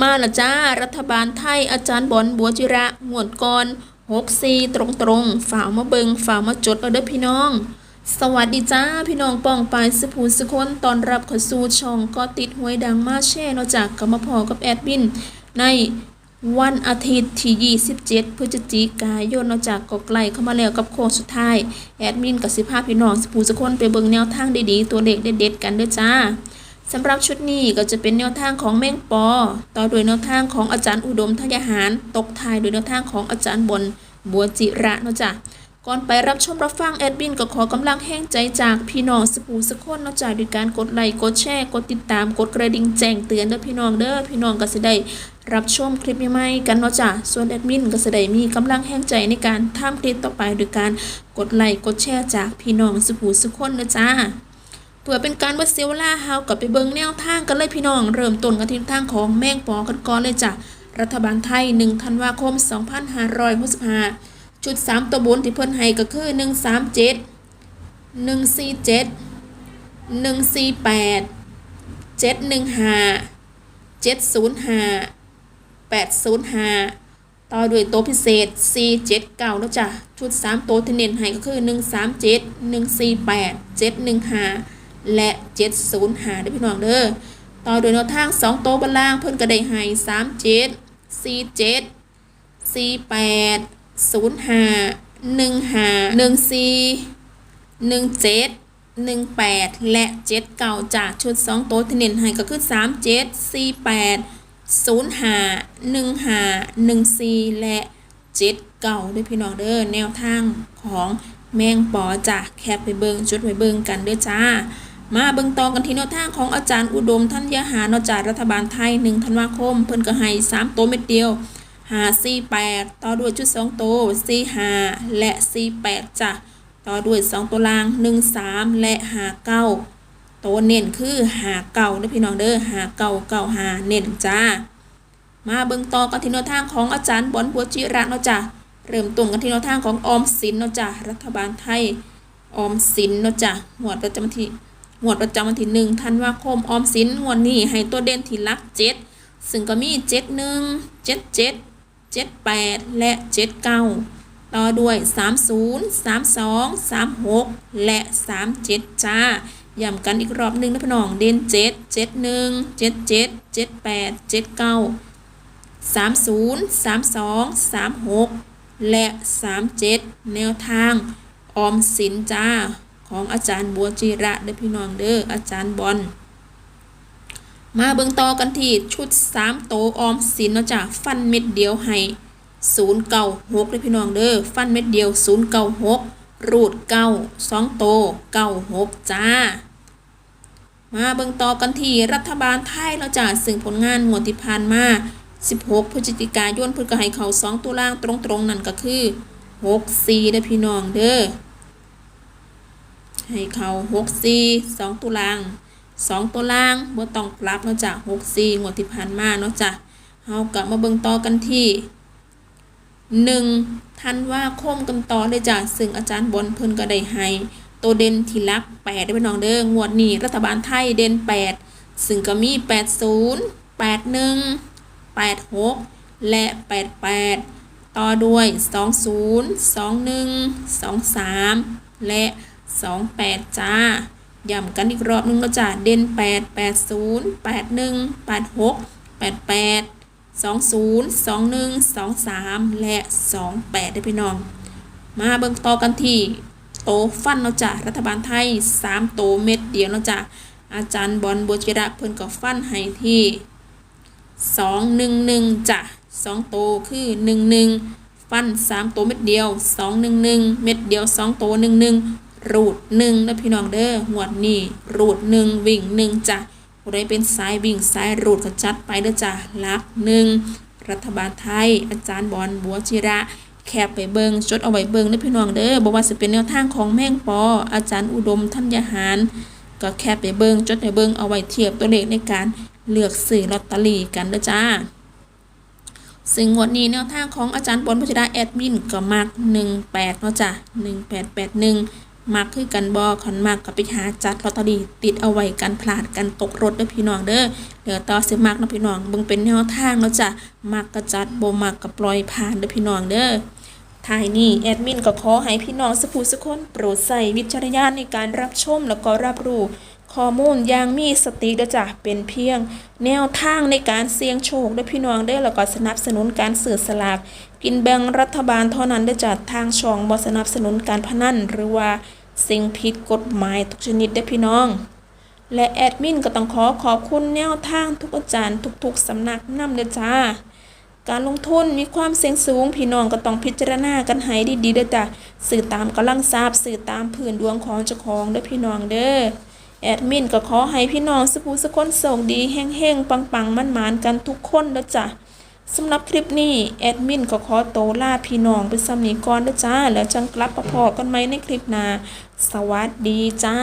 มาละจ้า รัฐบาลไทยอาจารย์บอลบัวจิระงวดก่อนหกสี่ตรงตรงฝ่ามาเบิงฝ่ามาจดเอาเด้อพี่น้อง สวัสดีจ้า พี่น้องป้องปายสภูสุคนตอนรับข้าสู่ช่องก็ติดหวยดังมาแช่นอกจากกรรมพอกับแอดมิน ในวันอาทิตย์ที่ 27 พฤศจิกายนนอกจากก็ใกล้เข้ามาแล้วกับโค้งสุดท้าย แอดมินกับสิภาพพี่น้องสภูสุคนไปเบิงแนวทางดีๆ ตัวเลขเด็ดๆกันเด้อจ้า สำหรับชุดนี้ก็จะเป็นแนวทางของแมงปอ ต่อโดยแนวทางของอาจารย์อุดมทยาหาร ตกทายโดยแนวทางของอาจารย์บนบัวจิระเนาะจ้ะก่อนไปรับชมรับฟังแอดบินก็ขอกำลังแห้งใจจากพี่น้องสปูสกคนเนาะจ้ะด้วยการกดไลค์กดแชร์กดติดตามกดกระดิ่งแจ้งเตือนเด้อพี่น้องเด้อพี่น้องก็จะได้รับชมคลิปใหม่ๆกันเนาะจ้ะส่วนแอดมินก็จะได้มีกำลังแห้งใจในการทำคลิปต่อไปโดยการกดไลค์กดแชร์จากพี่น้องสปูสกคนเนาะจ้า เพื่อเป็นการวัดเซลล่าเฮากับไปเบิงแนวทางกันเลยพี่น้อง เริ่มต้นกันที่ทางของแมงปอกันก่อนเลยจ้ะรัฐบาลไทย1ธันวาคม 2565ชุด 3 ตัวบนที่เพิ่นให้ก็คือ 137 147 148 715 705 805 ต่อด้วยตัวพิเศษ 479แล้วจ้ะ ชุด 3 ตัวที่เน้นให้ก็คือ 137 148 715 และ 705เด้อพี่น้องเด้อต่อโดยแนวทาง 2 โตัวบนล่างเพิ่นก็ได้ให้37 47 48 05 15 14 17 18 และ 79 จากชุด 2 โต๊ะที่เน้นให้ก็คือ 37 48 05 15 14 และ 79ด้วยพี่น้องเด้อแนวทางของแมงปอจ้ะแคปไปเบิงจุดไปเบิงกันเด้อจ้า มาเบิงตองกันที่แนวทางของอาจารย์อุดมท่านยาหานจากรัฐบาลไทย1ธันวาคม เพิ่นก็ให้3โตเม็ดเดียว5 4 8ต่อด้วยชุด2โต๊ะ4 5และ4 8จ้ะต่อด้วย2ตัวล่าง1 3และ5 9ตัวเน้นคือหาเก่าเด้พี่น้องเด้อหาเก่าเก่าหาเน้นจ้า มาเบิ่งต่อกันที่แนวทางของอาจารย์บอลบัวจิระเนาะจ้ะเริ่มต้นกันที่แนวทางของออมสินเนาะจ้ะรัฐบาลไทยออมสินเนาะจ้ะหมวดประจำที่ หมวดประจำวันที่หนึ่งธันวาคมออมสินงวดนี้ให้ตัวเด่นที่ลักเจ็ดซึ่งก็มีเจ็ดหนึ่งเจ็ดเจ็ดเจ็ดแปดและเจ็ดเก้าต่อด้วยสามศูนย์สามสองสามหกและสามเจ็ดจ้า ย้ำกันอีกรอบหนึ่งนะพี่น้อง เด่นเจ็ดเจ็ดหนึ่งเจ็ดเจ็ดเจ็ดแปดเจ็ดเก้าสามศูนย์สามสองสามหกและสามเจ็ดแนวทาง ออมสินจ้า ของอาจารย์บัวจิระเด้อพี่น้องเด้ออาจารย์บอลมาเบิ่งต่อกันที่ชุด3โตออมสินเนาะจ้ะฟันเม็ดเดียวให้096เด้อพี่น้องเด้อฟันเม็ดเดียว096รูดเก้าสองโตว96จ้า มาเบิ่งต่อกันที่รัฐบาลไทยเนาะจ้ะซึ่งผลงานงวดที่ผ่านมา 16 พฤศจิกายนพิ่นก็ให้เขา 2ตัวล่างตรงๆ นั่นก็คือ 64เด้อพี่น้องเด้อ ให้เขาหกสี่สองตัวล่างสองตัวล่างบ่ต้องกลับเนาะจ้ะหกสี่งวดที่ผ่านมาเนาะจ้ะเฮากลับมาเบิ่งต่อกันที่หนึ่งธันว่าคมกันต่อเลยจ้ะซึ่งอาจารย์บอลเพิ่นก็ได้ให้ตัวเด่นที่ลักแปดได้อพี่น้องเด้องวดนี้รัฐบาลไทยเด่นแปดซึ่งก็มีแปดศูนย์แปดหนึ่งแปดหกและแปดแปดต่อด้วยสองศูนย์สองหนึ่งสองสามและ สองแปดจ้าย้ำกันอีกรอบนึงแล้วจ้าเด่นแปดแปดศูนย์แปดหนึ่งแปดหกแปดแปดสองศูนย์สองหนึ่งสองสามและสองแปดได้พี่น้อง มาเบิ่งต่อกันที่โตฟันเนาะจ้ะรัฐบาลไทยสามโตเม็ดเดียวเนาะจ้ะอาจารย์บอลบัวจิระเพิ่นก็ฟันให้ที่สองหนึ่งหนึ่งจ้ะสองโตคือหนึ่งหนึ่งฟันสามโตเม็ดเดียวสองหนึ่งหนึ่งเม็ดเดียวสองโตหนึ่งหนึ่ง รูดหนึ่งนะพี่น้องเด้อหวดนี่รูดหนึ่งวิ่งหนึ่งจ้ะผู้ใดเป็นสายวิ่งสายรูดก็จัดไปเด้อจ้ะลักหนึ่งรัฐบาลไทย อาจารย์บอลบัวจิระแคบไปเบิงจดเอาไว้เบิงนะพี่น้องเด้อบอกว่าจะเป็นแนวทางของแม่งปอ อาจารย์อุดมธัญหาร ก็แคบไปเบิงจดไปเบิงเอาไว้เทียบตัวเลขในการเลือกซื้อลอตเตอรี่กันเด้อจ้าซึ่งงวดนี้แนวทางของอาจารย์บอลพัชดาแอดมินก็มัก18เนาะจ้ะ1881 มักคือกันบอขันมักกับไปหาจัดลอตเตอรี่ติดเอาไว้กันพลาดกันตกรถด้อพี่น้องเด้อเดี๋ยวต่อสิมักเนาะพี่น้องบิ่งเป็นแนวทางแล้วจ้ะมักกระจัดบ่มักก็ปล่อยผ่านด้อพี่น้องเด้อท้ายนี้แอดมินก็ขอให้พี่น้องสุผู้สุคนโปรดใส่วิจารณญาณในการรับชมแล้วก็รับรู้ข้อมูลอย่างมีสติเด้อจ้ะเป็นเพียง แนวทางในการเสี่ยงโชคเด้อพี่น้องเด้อแล้วก็สนับสนุนการสื่อสลาก กินแบ่งรัฐบาลเท่านั้นได้จากทางช่องบสนับสนุนการพนันหรือว่า สิ่งผิดกฎหมายทุกชนิดได้อพี่น้อง และแอดมินก็ต้องขอขอบคุณแนวทางทุกอาจารย์ทุกๆสำนักนำเด้อจ้า การลงทุนมีความเสี่ยงสูง พี่น้องก็ต้องพิจารณากันให้ดีๆเด้อจ้ะสื่อตามกำลังทราบสื่อตามผื่นดวงของเจ้าของเด้อพี่น้องเด้อแอดมินก็ขอให้พี่น้องสุภูสุคนโชคดีแห้งๆปังๆมั่นๆกันทุกคนเด้อจ้ะ สำหรับคลิปนี้แอดมินก็ขอโตวลาพี่น้องไปสำนีก่อนเด้อจ้า แล้วจังกลับประพอกันไหมในคลิปหน้าสวัสดีจ้า